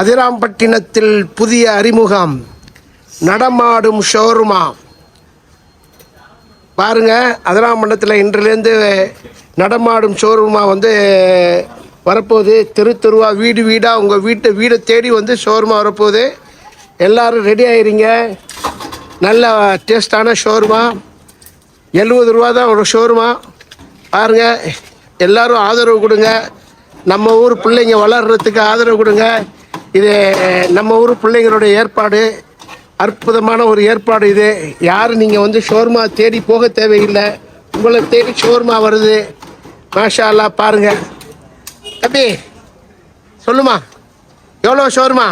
அதிராம்பட்டினத்தில் புதிய அறிமுகம். நடமாடும் ஷோருமா. பாருங்க அதிராம்பட்டினத்தில் இன்றிலேருந்து நடமாடும் ஷோரூமா வந்து வரப்போகுது. தெரு தெருவா வீடு வீடாக உங்கள் வீட்டை வீடை தேடி வந்து ஷோரூமா வரப்போகுது. எல்லோரும் ரெடி ஆயிடுங்க நல்ல டேஸ்டான ஷோருமா. எழுபது ரூபா தான் ஒரு ஷோருமா. பாருங்கள் எல்லாரும் ஆதரவு கொடுங்க. நம்ம ஊர் பிள்ளைங்க வளர்கிறதுக்கு ஆதரவு கொடுங்க. இது நம்ம ஊர் பிள்ளைங்களுடைய ஏற்பாடு. அற்புதமான ஒரு ஏற்பாடு இது. யாரும் நீங்கள் வந்து ஷோர்மா தேடி போக தேவையில்லை. உங்களை தேடி ஷோர்மா வருது. மாஷா அல்லா பாருங்க. தம்பி சொல்லுமா? எவ்வளோ ஷோர்மா?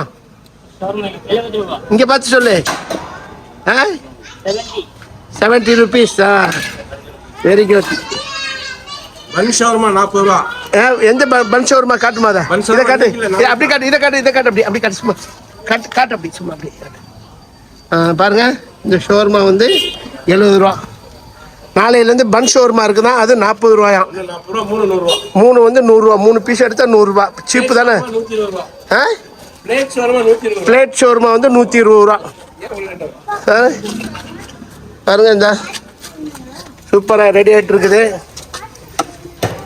இங்கே பார்த்து சொல்லு. ஆ? செவன்ட்டி ருபீஸ் ஆ? வெரி குட் பன் ஷோர்மா நாற்பது ரூபா. எந்த பன் ஷவர்மா காட்டுமா அதை? இதை காட்டு. அப்படி காட்டு இதை காட்டு இதை காட்டு அப்படி அப்படி காட்டு சும்மா காட்டு காட்டு அப்படி சும்மா அப்படி பாருங்க இந்த ஷவர்மா வந்து எழுபது ரூபா. நாளையிலேருந்து பன் ஷவர்மா இருக்குதான் அது நாற்பது ரூபாயாம் மூணு வந்து நூறுரூவா மூணு பீஸ் எடுத்தா நூறுரூவா சீப்பு தானே? ஆ? பிளேட் ஷவர்மா வந்து நூற்றி இருபது ரூபா. ஆ? பாருங்க இந்த. சூப்பராக ரெடி ஆகிட்டு இருக்குது.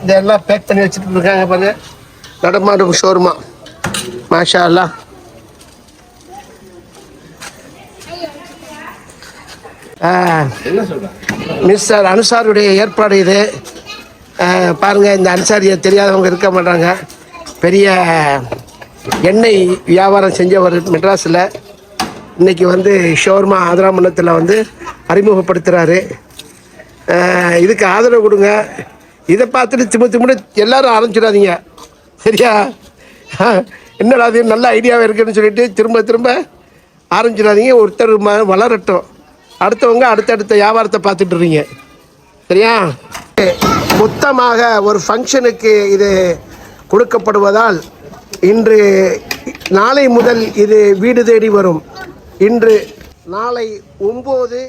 இதெல்லாம் பேக் பண்ணி வச்சுட்டு இருக்காங்க பாருங்க. நடமாடும் ஷோர்மா மாஷா அல்லா என்ன மிஸ்டர் அனுசாருடைய ஏற்பாடு இது. பாருங்கள் இந்த அனுசாரியை தெரியாதவங்க இருக்க மாட்டாங்க. பெரிய எண்ணெய் வியாபாரம் செஞ்சவர் மெட்ராஸில். இன்னைக்கு வந்து ஷோர்மா ஆதராமணத்தில் வந்து அறிமுகப்படுத்துகிறாரு இதுக்கு ஆதரவு கொடுங்க. இதை பார்த்துட்டு திரும்ப திமுன்னு எல்லாரும் ஆரம்பிச்சிடாதீங்க. சரியா? என்னடா அது நல்ல ஐடியாவாக இருக்குன்னு சொல்லிட்டு திரும்ப திரும்ப ஆரம்பிச்சிடாதீங்க. ஒருத்தர் ம வளரட்டும். அடுத்தவங்க அடுத்தடுத்த வியாபாரத்தை பார்த்துட்டு சரியா? மொத்தமாக ஒரு ஃபங்க்ஷனுக்கு இது கொடுக்கப்படுவதால் இன்று நாளை முதல் இது வீடு தேடி வரும். இன்று நாளை ஒம்பது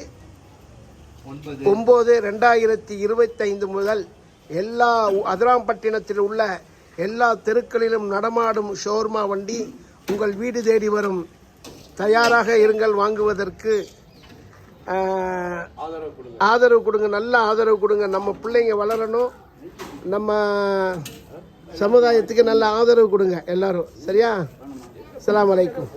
ஒம்பது ரெண்டாயிரத்தி இருபத்தைந்து முதல் எல்லா அதிராம்பட்டினத்தில் உள்ள எல்லா தெருக்களிலும் நடமாடும் ஷோர்மா வண்டி உங்கள் வீடு தேடி வரும். தயாராக இருங்கள் வாங்குவதற்கு. ஆதரவு கொடுங்க நல்ல ஆதரவு கொடுங்க. நம்ம பிள்ளைங்க வளரணும். நம்ம சமுதாயத்துக்கு நல்ல ஆதரவு கொடுங்க எல்லாரும். சரியா? அலாம் வலைக்கம்